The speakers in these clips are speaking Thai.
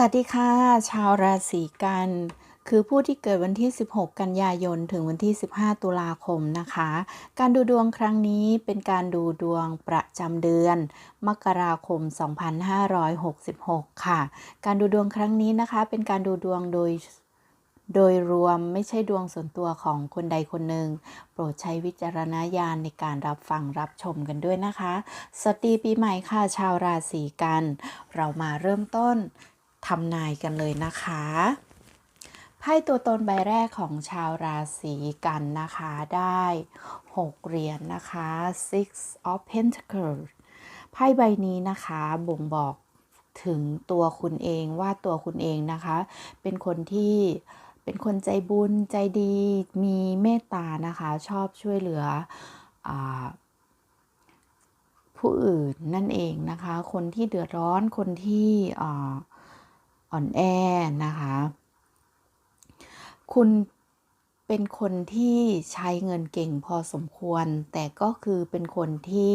สวัสดีค่ะ ชาวราศีกัน คือผู้ที่เกิดวันที่ 16 กันยายน ถึงวันที่ 15 ตุลาคมนะคะ การดูดวงครั้งนี้เป็นการดูดวงประจำเดือน มกราคม 2566 ค่ะ การดูดวงครั้งนี้นะคะ เป็นการดูดวงโดยโดยรวมไม่ใช่ดวงส่วนตัวของคนใดคนหนึ่ง โปรดใช้วิจารณญาณในการรับฟังรับชมกันด้วยนะคะสวัสดีปีใหม่ค่ะชาวราศีกัน เรามาเริ่มต้น ทำนายกันเลยนะคะไพ่ตัวตนใบแรกของชาวราศีกันนะคะได้ 6 เหรียญนนะคะ six of pentacles ไพ่ใบนี้นะคะบ่งบอกถึงตัวคุณเองว่าตัวคุณเองนะคะ เป็นคนที่เป็นคนใจบุญใจดีมีเมตตานะคะ ชอบช่วยเหลืออผู้อื่นนั่นเองนะคะ คนที่เดือดร้อนคนที่ อ่อนแอนะคะ คุณเป็นคนที่ใช้เงินเก่งพอสมควร แต่ก็คือเป็นคนที่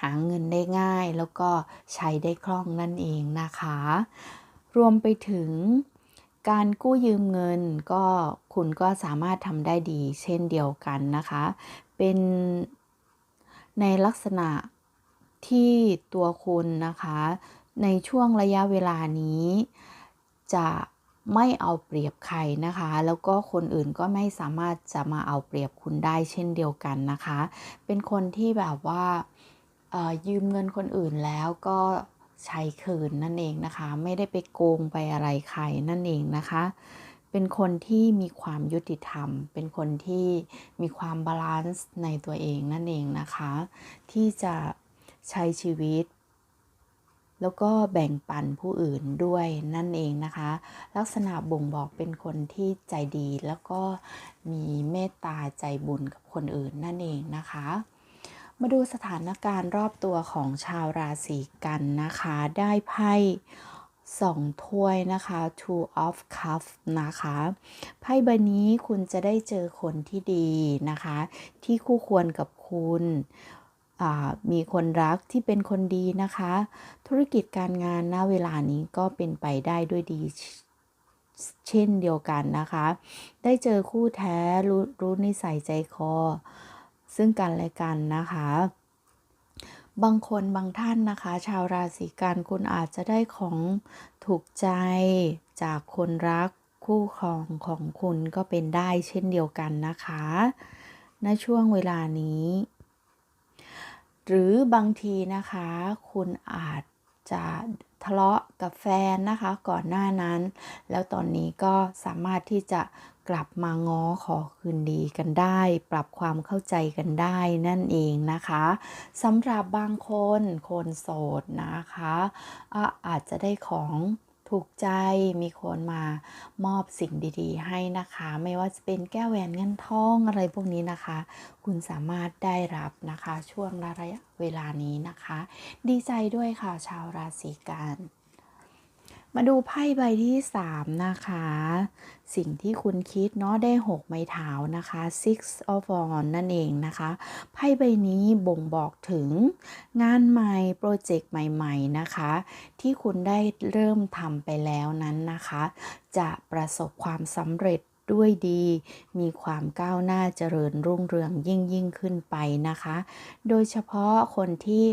หาเงินได้ง่าย แล้วก็ใช้ได้คล่องนั่นเองนะคะ รวมไปถึงการกู้ยืมเงินก็คุณก็สามารถทำได้ดีเช่นเดียวกันนะคะ เป็นในลักษณะที่ตัวคุณนะคะ ในช่วงระยะเวลานี้ จะไม่เอาเปรียบใครนะคะ แล้วก็คนอื่นก็ไม่สามารถจะมาเอาเปรียบคุณได้เช่นเดียวกันนะคะ เป็นคนที่แบบว่ายืมเงินคนอื่นแล้วก็ใช้คืนนั่นเองนะคะ ไม่ได้ไปโกงไปอะไรใครนั่นเองนะคะ เป็นคนที่มีความยุติธรรม เป็นคนที่มีความบาลานซ์ในตัวเองนั่นเองนะคะ ที่จะใช้ชีวิต แล้วก็แบ่งปันผู้อื่นด้วยนั่นเองนะคะ ลักษณะบ่งบอกเป็นคนที่ใจดีแล้วก็มีเมตตาใจบุญกับคนอื่นนั่นเองนะคะ มาดูสถานการณ์รอบตัวของชาวราศีกันนะคะ ได้ไพ่สองถ้วยนะคะ two of cups นะคะ ไพ่ใบนี้คุณจะได้เจอคนที่ดีนะคะ ที่คู่ควรกับคุณ มีคนรักที่เป็นคนดีนะคะ ธุรกิจการงานณเวลานี้ก็เป็นไปได้ด้วยดีเช่นเดียวกันนะคะ ได้เจอคู่แท้รู้รู้นิสัยใจคอ ซึ่งกันและกันนะคะ บางคนบางท่านนะคะ ชาวราศีกันคุณอาจจะได้ของถูกใจจากคนรักคู่ครองของคุณก็เป็นได้เช่นเดียวกันนะคะในช่วงเวลานี้ หรือบางทีนะคะคุณอาจจะทะเลาะกับแฟนนะคะก่อนหน้านั้น แล้วตอนนี้ก็สามารถที่จะกลับมาง้อขอคืนดีกันได้ ปรับความเข้าใจกันได้นั่นเองนะคะสำหรับบางคนคนโสดนะคะอาจจะได้ของ ถูกใจมีคนมามอบสิ่งดีๆ ให้นะคะ ไม่ว่าจะเป็นแก้วแหวนเงินทองอะไรพวกนี้นะคะ คุณสามารถได้รับนะคะช่วงระยะเวลานี้นะคะ ดีใจด้วยค่ะชาวราศีกัน มาดูไพ่ใบที่ 3 นะคะ สิ่งที่คุณคิดเนาะได้ 6 ไม้เท้านะคะ six of wands นั่นเองนะคะ ไพ่ใบนี้บ่งบอกถึงงานใหม่ โปรเจกต์ใหม่ๆนะคะ ที่คุณได้เริ่มทำไปแล้วนั้นนะคะ จะประสบความสำเร็จด้วยดี มีความก้าวหน้าเจริญรุ่งเรืองยิ่งยิ่งขึ้นไปนะคะ โดยเฉพาะคนที่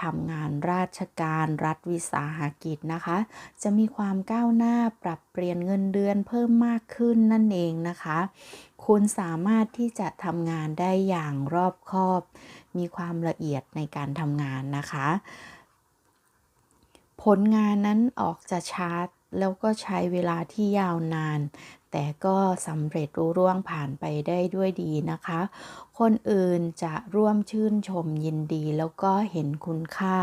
ทำงานราชการรัฐวิสาหกิจนะคะ จะมีความก้าวหน้าปรับเปลี่ยนเงินเดือนเพิ่มมากขึ้นนั่นเองนะคะ คุณสามารถที่จะทำงานได้อย่างรอบคอบ มีความละเอียดในการทำงานนะคะ ผลงานนั้นออกจะชาร์จแล้วก็ใช้เวลาที่ยาวนาน แต่ก็สำเร็จรู้ร่วงผ่านไปได้ด้วยดีนะคะ คนอื่นจะร่วมชื่นชมยินดีแล้วก็เห็นคุณค่า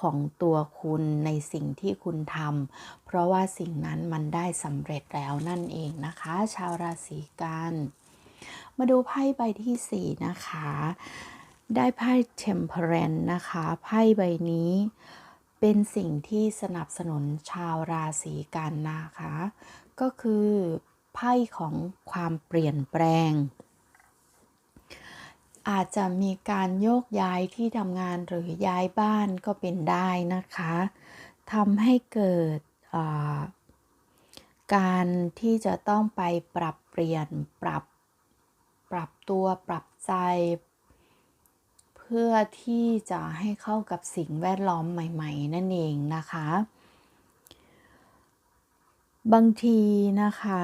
ของตัวคุณในสิ่งที่คุณทำเพราะว่าสิ่งนั้นมันได้สำเร็จแล้วนั่นเองนะคะ ชาวราศีกัน มาดูไพ่ใบที่ 4 นะคะ ได้ไพ่ Temperance นะคะไพ่ใบนี้เป็นสิ่งที่สนับสนุนชาวราศีกันนะคะ ก็คือ ไพ่ของความเปลี่ยนแปลง อาจจะมีการโยกย้ายที่ทำงานหรือย้ายบ้านก็เป็นได้นะคะทำให้เกิดการที่จะต้องไปปรับเปลี่ยนปรับปรับตัวปรับใจ เพื่อที่จะให้เข้ากับสิ่งแวดล้อมใหม่ ๆ นั่นเองนะคะ บางทีนะคะ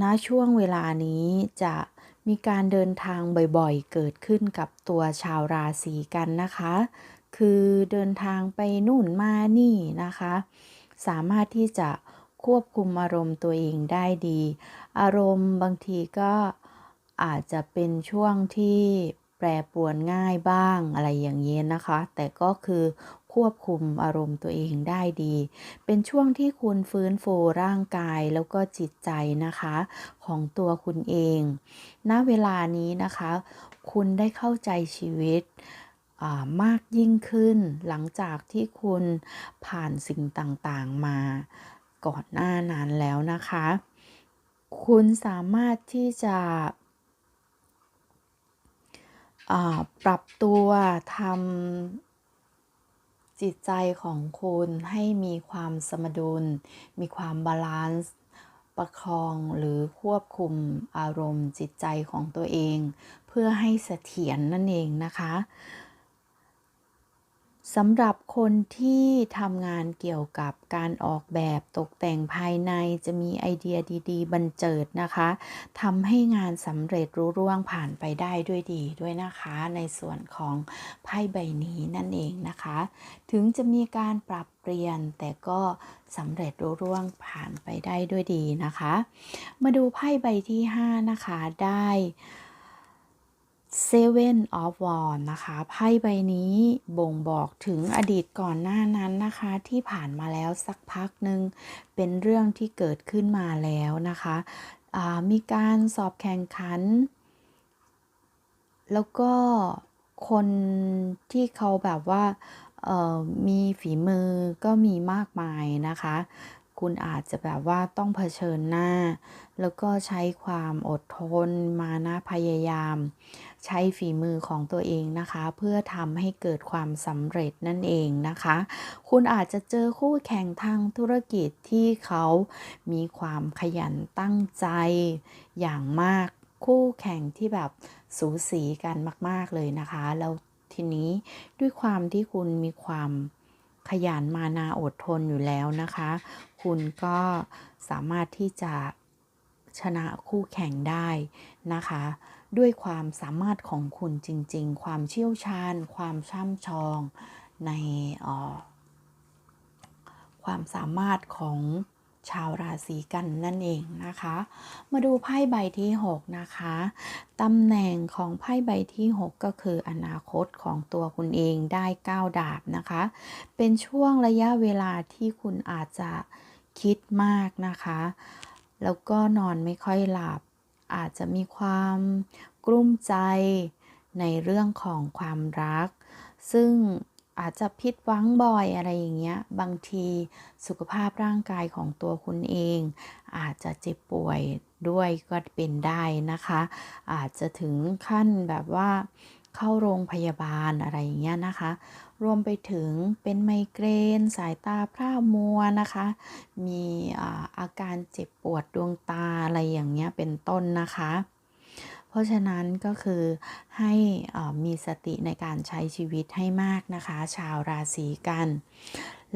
ณช่วงเวลานี้จะมีการเดินทางบ่อยๆ เกิดขึ้นกับตัวชาวราศีกันนะคะ คือเดินทางไปนู่นมานี่นะคะ สามารถที่จะควบคุมอารมณ์ตัวเองได้ดี อารมณ์บางทีก็อาจจะเป็นช่วงที่แปรปรวนง่ายบ้างอะไรอย่างเงี้ยนะคะ แต่ก็คือ ควบคุมอารมณ์ตัวเองได้ดี เป็นช่วงที่คุณฟื้นฟูร่างกายแล้วก็จิตใจนะคะ ของตัวคุณเอง ณ เวลานี้นะคะ คุณได้เข้าใจชีวิตมากยิ่งขึ้นหลังจากที่คุณผ่านสิ่งต่างๆมาก่อนหน้านั้นแล้วนะคะ คุณสามารถที่จะปรับตัวทำ จิตใจของคุณให้มีความสมดุล มีความบาลานซ์ประคองหรือควบคุมอารมณ์จิตใจของตัวเอง เพื่อให้เสถียรนนั่นเองนะคะ สำหรับคนที่ทำงานเกี่ยวกับการออกแบบตกแต่งภายในจะมีไอเดียดีๆ บันเจิดนะคะทำให้งานสำเร็จรุ่ร่วงผ่านไปได้ด้วยดีด้วยนะคะ ในส่วนของไพ่ใบนี้นั่นเองนะคะ ถึงจะมีการปรับเปลี่ยนแต่ก็สำเร็จรุ่ร่วงผ่านไปได้ด้วยดีนะคะ มาดูไพ่ใบที่ 5 นะคะได้ Seven of Wands นะคะไพ่ใบนี้บ่งบอกถึงอดีตก่อนหน้านั้นนะคะ ที่ผ่านมาแล้วสักพักหนึ่งเป็นเรื่องที่เกิดขึ้นมาแล้วนะคะมีการสอบแข่งขัน แล้วก็คนที่เขาแบบว่ามีฝีมือก็มีมากมายนะคะ คุณอาจจะแบบว่าต้องเผชิญหน้า แล้วก็ใช้ความอดทนมานะพยายาม ใช้ฝีมือของตัวเองนะคะ เพื่อทำให้เกิดความสำเร็จนั่นเองนะคะ คุณอาจจะเจอคู่แข่งทางธุรกิจที่เขามีความขยันตั้งใจอย่างมากคู่แข่งที่แบบสูสีกันมาก ๆเลยนะคะ แล้วทีนี้ด้วยความที่คุณมีความขยันมานาอดทนอยู่แล้วนะคะ คุณก็สามารถที่จะชนะคู่แข่งได้นะคะ ด้วยความสามารถของคุณจริง ๆ ความเชี่ยวชาญ ความช่ำชองในความสามารถของชาวราศีกันนั่นเองนะคะ มาดูไพ่ใบที่ 6 นะคะตำแหน่งของไพ่ใบที่ 6 ก็คืออนาคตของตัวคุณเองได้ 9 ดาบนะคะ เป็นช่วงระยะเวลาที่คุณอาจจะ คิดมากนะคะ แล้วก็นอนไม่ค่อยหลับ อาจจะมีความกลุ้มใจในเรื่องของความรัก ซึ่งอาจจะพิดวังบ่อยอะไรอย่างเงี้ย บางทีสุขภาพร่างกายของตัวคุณเอง อาจจะเจ็บป่วยด้วยก็เป็นได้นะคะ อาจจะถึงขั้นแบบว่า เข้าโรงพยาบาลอะไรอย่างเงี้ยนะคะ รวมไปถึงเป็นไมเกรน สายตาพร่ามัวนะคะ มีอาอาการเจ็บปวดดวงตาอะไรอย่างเงี้ยเป็นต้นนะคะ เพราะฉะนั้นก็คือให้มีสติในการใช้ชีวิตให้มากนะคะ ชาวราศีกัน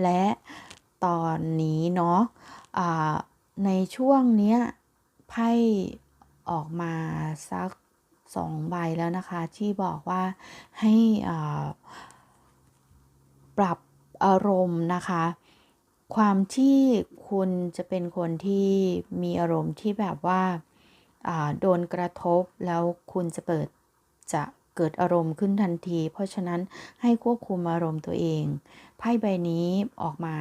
และตอนนี้เนาะะในช่วงเนี้ยไพ่ออกมาสัก สองใบแล้วนะคะ ที่บอกว่าให้ปรับอารมณ์นะคะ ความที่คุณจะเป็นคนที่มีอารมณ์ที่แบบว่าโดนกระทบแล้วคุณจะเปิดจะเกิดอารมณ์ขึ้นทันที เพราะฉะนั้นให้ควบคุมอารมณ์ตัวเอง ไพ่ใบนี้ออกมา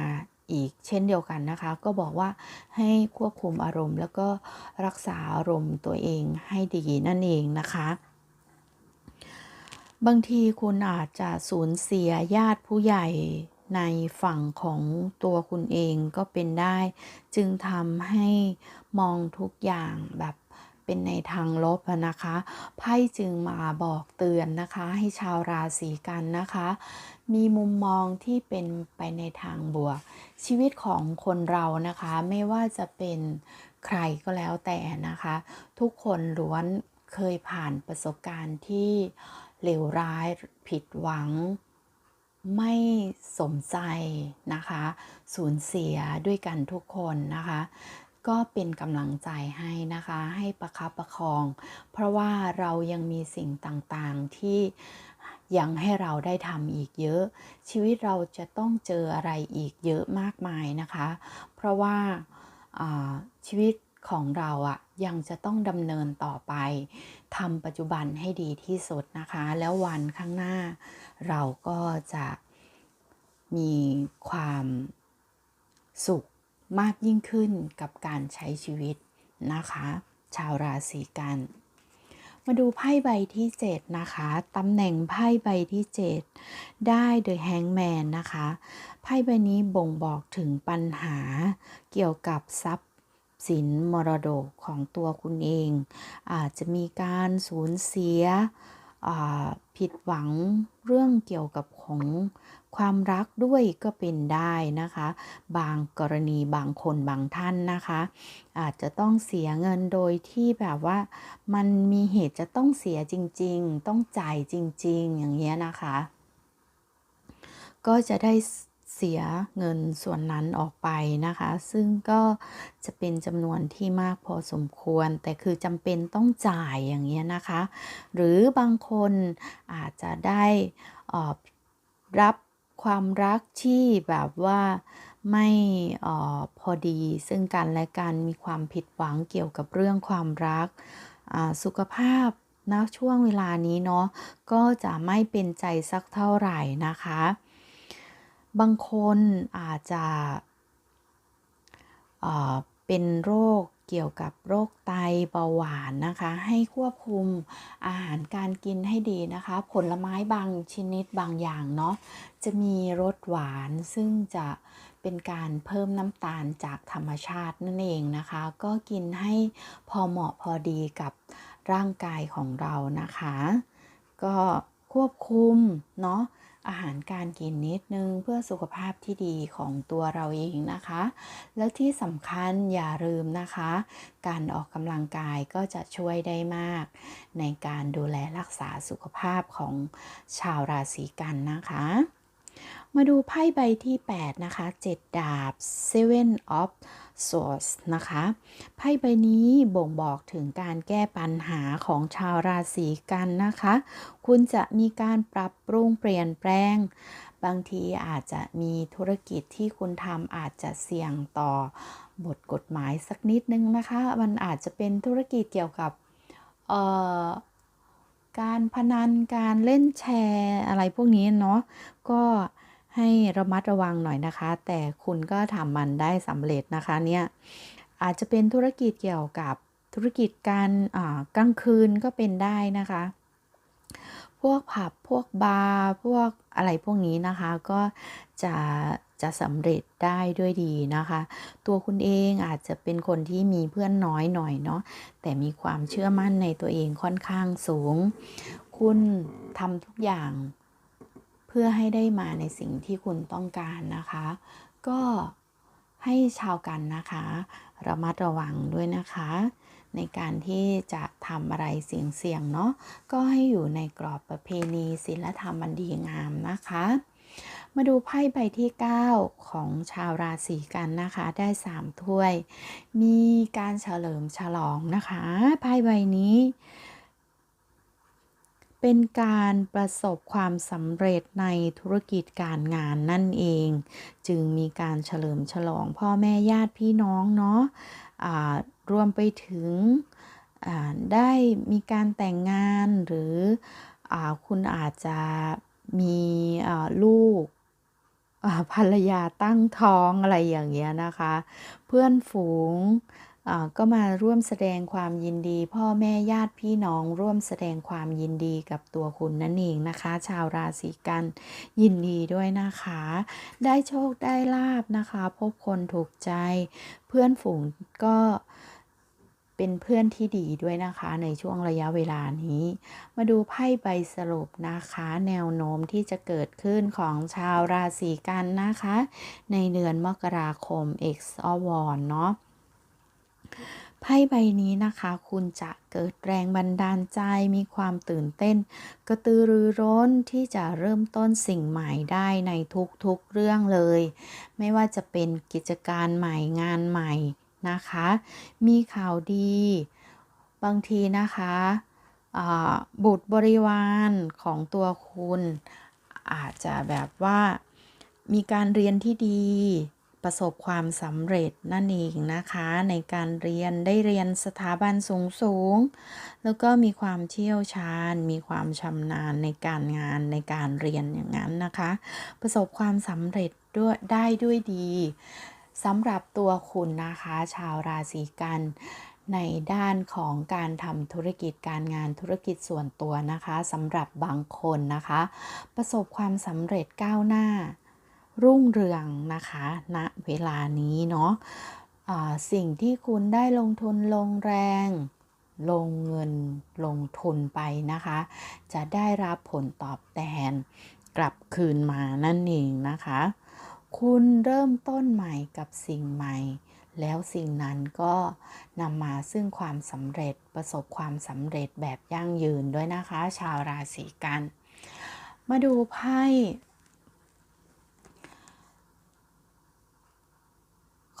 อีกเช่นเดียวกันนะคะ ก็บอกว่าให้ควบคุมอารมณ์ แล้วก็รักษาอารมณ์ตัวเองให้ดีนั่นเองนะคะ บางทีคุณอาจจะสูญเสียญาติผู้ใหญ่ในฝั่งของตัวคุณเองก็เป็นได้ จึงทำให้มองทุกอย่างแบบเป็นในทางลบนะคะไพ่จึงมาบอกเตือนนะคะ ให้ชาวราศีกันนะคะ มีมุมมองที่เป็นไปในทางบวก ชีวิตของคนเรานะคะไม่ว่าจะเป็นใครก็แล้วแต่นะคะ ทุกคนล้วนเคยผ่านประสบการณ์ที่เลวร้ายผิดหวัง ไม่สมใจนะคะ สูญเสียด้วยกันทุกคนนะคะ ก็เป็นกำลังใจให้นะคะให้ประคับประคอง เพราะว่าเรายังมีสิ่งต่างๆที่ ยังให้เราได้ทำอีกเยอะ ชีวิตเราจะต้องเจออะไรอีกเยอะมากมายนะคะ เพราะว่าชีวิตของเราอะยังจะต้องดำเนินต่อไปทำปัจจุบันให้ดีที่สุดนะคะ แล้ววันข้างหน้า เราก็จะมีความสุขมากยิ่งขึ้นกับการใช้ชีวิตนะคะ ชาวราศีกัน มาดูไพ่ใบที่ 7 นะคะตำแหน่งไพ่ใบที่ 7 ได้ The Hangman นะคะ ไพ่ใบนี้บ่งบอกถึงปัญหาเกี่ยวกับทรัพย์สินมรดกของตัวคุณเอง อาจจะมีการสูญเสียผิดหวังเรื่องเกี่ยวกับของ ความรักด้วยก็เป็นได้นะคะ บางกรณีบางคนบางท่านนะคะ อาจจะต้องเสียเงินโดยที่แบบว่า มันมีเหตุจะต้องเสียจริง ๆ ต้องจ่ายจริง ๆ อย่างเงี้ยนะคะ ก็จะได้เสียเงินส่วนนั้นออกไปนะคะ ซึ่งก็จะเป็นจำนวนที่มากพอสมควร แต่คือจำเป็นต้องจ่ายอย่างเงี้ยนะคะ หรือบางคนอาจจะได้รับ ความรักที่แบบว่าไม่ออพอดีซึ่งกันและกันมีความผิดหวังเกี่ยวกับเรื่องความรักสุขภาพนะช่วงเวลานี้เนาะก็จะไม่เป็นใจสักเท่าไหร่นะคะ บางคนอาจจะเป็นโรค เกี่ยวกับโรคไตเบาหวานนะคะ ให้ควบคุมอาหารการกินให้ดีนะคะ ผลไม้บางชนิดบางอย่างเนาะจะมีรสหวานซึ่งจะเป็นการเพิ่มน้ำตาลจากธรรมชาตินั่นเองนะคะ ก็กินให้พอเหมาะพอดีกับร่างกายของเรานะคะ ก็ควบคุมเนาะ อาหารการกินนิดนึงเพื่อสุขภาพที่ดีของตัวเราเองนะคะ แล้วที่สำคัญอย่าลืมนะคะ การออกกำลังกายก็จะช่วยได้มาก ในการดูแลรักษาสุขภาพของชาวราศีกันนะคะ มาดูไพ่ใบที่ 8 นะคะ 7 ดาบ Seven of Swords นะคะ ไพ่ใบนี้บ่งบอกถึงการแก้ปัญหาของชาวราศีกันนะคะ คุณจะมีการปรับปรุงเปลี่ยนแปลง บางทีอาจจะมีธุรกิจที่คุณทำอาจจะเสี่ยงต่อบทกฎหมายสักนิดนึงนะคะ มันอาจจะเป็นธุรกิจเกี่ยวกับการพนันการเล่นแชร์อะไรพวกนี้เนาะก็ ให้ระมัดระวังหน่อยนะคะ แต่คุณก็ทำมันได้สำเร็จนะคะเนี่ยอาจจะเป็นธุรกิจเกี่ยวกับธุรกิจการกลางคืนก็เป็นได้นะคะ พวกผับพวกบาร์พวกอะไรพวกนี้นะคะก็จะจะสำเร็จได้ด้วยดีนะคะ ตัวคุณเองอาจจะเป็นคนที่มีเพื่อนน้อยหน่อยเนาะแต่มีความเชื่อมั่นในตัวเองค่อนข้างสูง คุณทำทุกอย่าง พื่อให้ได้มาในสิ่งที่คุณต้องการนะคะ ก็ให้ชาวกันนะคะ ระมัดระวังด้วยนะคะ ในการที่จะทำอะไรเสี่ยงๆเนาะก็ให้อยู่ในกรอบประเพณีศีลธรรมอันดีงามนะคะ มาดูไพ่ใบที่ 9 ของชาวราศีกันนะคะ ได้ 3 ถ้วย มีการเฉลิมฉลองนะคะไพ่ใบนี้ เป็นการประสบความสำเร็จในธุรกิจการงานนั่นเอง จึงมีการเฉลิมฉลองพ่อแม่ญาติพี่น้องเนาะะรวมไปถึงได้มีการแต่งงานหรืออคุณอาจจะมีลูกภรรยาตั้งท้องอะไรอย่างเงี้ยนะคะ เพื่อนฝูง ก็มาร่วมแสดงความยินดี พ่อแม่ญาติพี่น้องร่วมแสดงความยินดีกับตัวคุณนั่นเองนะคะ ชาวราศีกันยินดีด้วยนะคะ ได้โชคได้ลาบนะคะ พบคนถูกใจ เพื่อนฝูงก็เป็นเพื่อนที่ดีด้วยนะคะในช่วงระยะเวลานี้ มาดูไพ่ใบสรุปนะคะ แนวโน้มที่จะเกิดขึ้นของชาวราศีกันนะคะ ในเดือนมกราคม X o w a r เนาะ ไพ่ใบนี้นะคะ คุณจะเกิดแรงบันดาลใจมีความตื่นเต้น กระตือรือร้นที่จะเริ่มต้นสิ่งใหม่ได้ในทุกๆเรื่องเลย ไม่ว่าจะเป็นกิจการใหม่งานใหม่นะคะ มีข่าวดี บางทีนะคะบุตรบริวารของตัวคุณ อาจจะแบบว่ามีการเรียนที่ดี ประสบความสำเร็จนั่นเองนะคะ ในการเรียนได้เรียนสถาบันสูงสูงแล้วก็มีความเชี่ยวชาญ มีความชำนาญในการงานในการเรียนอย่างนั้นนะคะ ประสบความสำเร็จด้วยได้ด้วยดีสำหรับตัวคุณนะคะ ชาวราศีกันในด้านของการทำธุรกิจการงานธุรกิจส่วนตัวนะคะสำหรับบางคนนะคะ ประสบความสำเร็จก้าวหน้า รุ่งเรืองนะคะณนะเวลานี้เนาะะสิ่งที่คุณได้ลงทุนลงแรง ลงเงินลงทุนไปนะคะ จะได้รับผลตอบแทนกลับคืนมานั่นเองนะคะ คุณเริ่มต้นใหม่กับสิ่งใหม่แล้วสิ่งนั้นก็นำมาซึ่งความสำเร็จประสบความสำเร็จแบบยั่งยืนด้วยนะคะ ชาวราศีกัน มาดูไพ่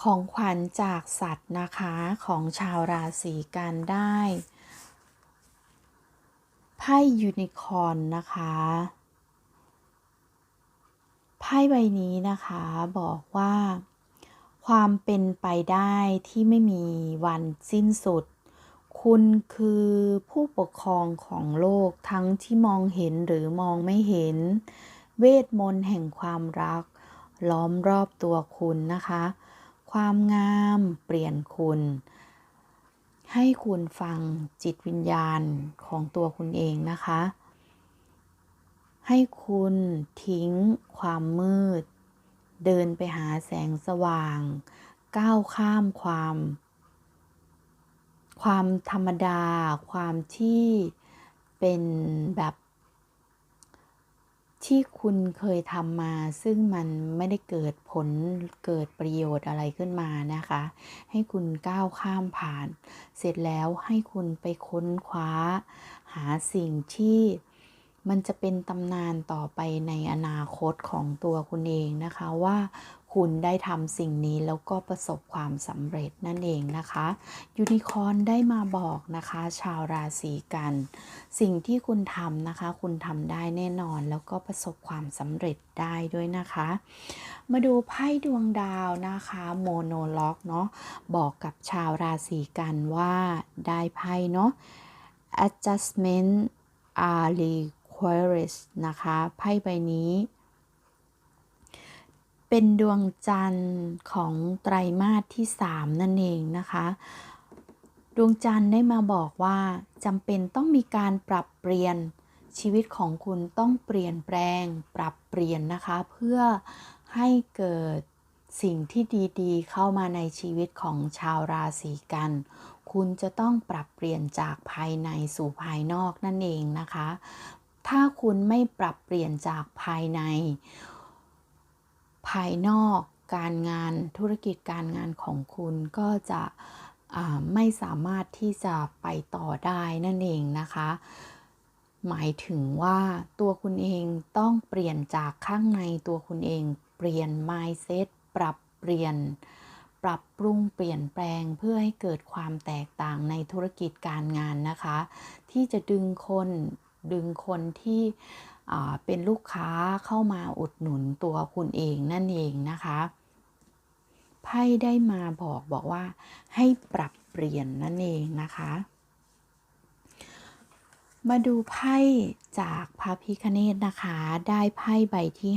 ของขวัญจากสัตว์นะคะของชาวราศีกันได้ไพ่ยูนิคอนนะคะไพ่ใบนี้นะคะบอกว่า ความเป็นไปได้ที่ไม่มีวันสิ้นสุด คุณคือผู้ปกครองของโลกทั้งที่มองเห็นหรือมองไม่เห็น เวทมนต์แห่งความรัก ล้อมรอบตัวคุณนะคะ ความงามเปลี่ยนคุณ ให้คุณฟังจิตวิญญาณของตัวคุณเองนะคะ ให้คุณทิ้งความมืด เดินไปหาแสงสว่าง ก้าวข้ามความ ความธรรมดา ความที่เป็นแบบ ที่คุณเคยทำมาซึ่งมันไม่ได้เกิดผลเกิดประโยชน์อะไรขึ้นมานะคะ ให้คุณก้าวข้ามผ่าน เสร็จแล้วให้คุณไปค้นคว้า หาสิ่งที่มันจะเป็นตำนานต่อไปในอนาคตของตัวคุณเองนะคะว่า คุณได้ทำสิ่งนี้แล้วก็ประสบความสำเร็จนั่นเองนะคะ ยูนิคอนได้มาบอกนะคะ ชาวราศีกัน สิ่งที่คุณทำนะคะ คุณทำได้แน่นอนแล้วก็ประสบความสำเร็จได้ด้วยนะคะ มาดูไพ่ดวงดาวนะคะโมโนล็อกเนาะบอกกับชาวราศีกันว่าได้ไพ่เนาะ adjustment are required นะคะไพ่ใบนี้ เป็นดวงจันทร์ของไตรมาสที่ 3 นั่นเองนะคะ ดวงจันทร์ได้มาบอกว่าจำเป็นต้องมีการปรับเปลี่ยนชีวิตของคุณต้องเปลี่ยนแปลง ปรับเปลี่ยนนะคะ เพื่อให้เกิดสิ่งที่ดีๆ เข้ามาในชีวิตของชาวราศีกัน คุณจะต้องปรับเปลี่ยนจากภายในสู่ภายนอกนั่นเองนะคะ ถ้าคุณไม่ปรับเปลี่ยนจากภายใน ภายนอกการงานธุรกิจการงานของคุณก็จะไม่สามารถที่จะไปต่อได้นั่นเองนะคะ หมายถึงว่าตัวคุณเองต้องเปลี่ยนจากข้างในตัวคุณเอง เปลี่ยน mindset ปรับเปลี่ยน ปรับปรุงเปลี่ยนแปลงเพื่อให้เกิดความแตกต่างในธุรกิจการงานนะคะ ที่จะดึงคนดึงคนที่ เป็นลูกค้าเข้ามาอุดหนุนตัวคุณเองนั่นเองนะคะไพ่ได้มาบอกบอกว่า ให้ปรับเปลี่ยนนั่นเองนะคะ มาดูไพ่จากพระพิคเนตนะคะ ได้ไพ่ใบที่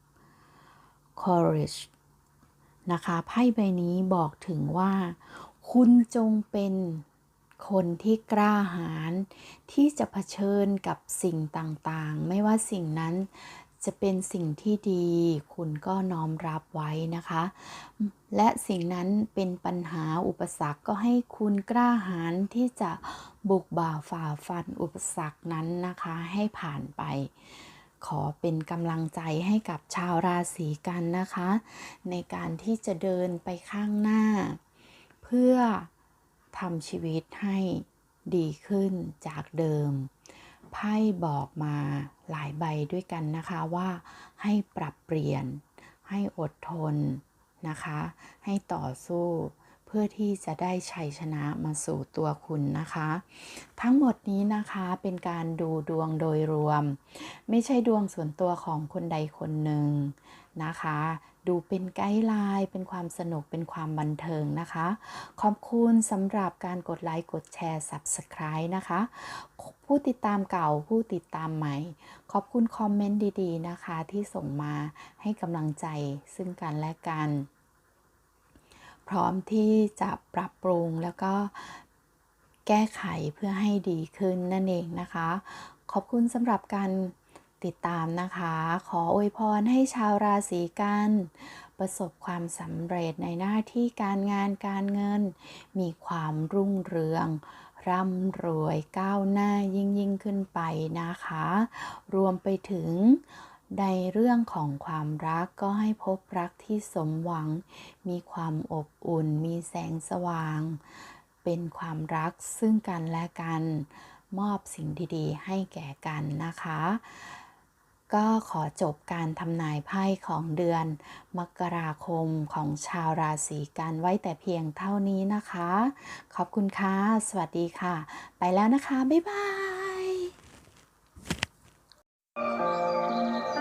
50 courage นะคะไพ่ใบนี้บอกถึงว่า คุณจงเป็น คนที่กล้าหาญที่จะเผชิญกับสิ่งต่างๆ ไม่ว่าสิ่งนั้นจะเป็นสิ่งที่ดี คุณก็น้อมรับไว้นะคะ และสิ่งนั้นเป็นปัญหาอุปสรรคก็ให้คุณกล้าหาญที่จะบุกบ่าฝ่าฟันอุปสรรคนั้นนะคะให้ผ่านไป ขอเป็นกำลังใจให้กับชาวราศีกันนะคะ ในการที่จะเดินไปข้างหน้า เพื่อ ทำชีวิตให้ดีขึ้นจากเดิม ไพ่บอกมาหลายใบด้วยกันนะคะว่าให้ปรับเปลี่ยน ให้อดทนนะคะ ให้ต่อสู้เพื่อที่จะได้ชัยชนะมาสู่ตัวคุณนะคะ ทั้งหมดนี้นะคะเป็นการดูดวงโดยรวม ไม่ใช่ดวงส่วนตัวของคนใดคนหนึ่งนะคะ ดูเป็นไกด์ไลน์ เป็นความสนุก เป็นความบันเทิงนะคะ ขอบคุณสำหรับการกดไลค์ กดแชร์ Subscribe นะคะ ผู้ติดตามเก่า ผู้ติดตามใหม่ ขอบคุณคอมเมนต์ดีๆนะคะ ที่ส่งมาให้กำลังใจซึ่งกันและกัน พร้อมที่จะปรับปรุงแล้วก็แก้ไขเพื่อให้ดีขึ้นนั่นเองนะคะ ขอบคุณสำหรับการ ติดตามนะคะ ขออวยพรให้ชาวราศีกัน ประสบความสำเร็จในหน้าที่การงานการเงิน มีความรุ่งเรือง ร่ำรวยก้าวหน้ายิ่งยิ่งขึ้นไปนะคะ รวมไปถึงในเรื่องของความรักก็ให้พบรักที่สมหวัง มีความอบอุ่น มีแสงสว่าง เป็นความรักซึ่งกันและกัน มอบสิ่งดีๆ ให้แก่กันนะคะ ก็ขอจบการทำนายไพ่ของเดือน มกราคมของชาวราศีกันไว้แต่เพียงเท่านี้นะคะ ขอบคุณค่ะ สวัสดีค่ะ ไปแล้วนะคะ บ๊ายบาย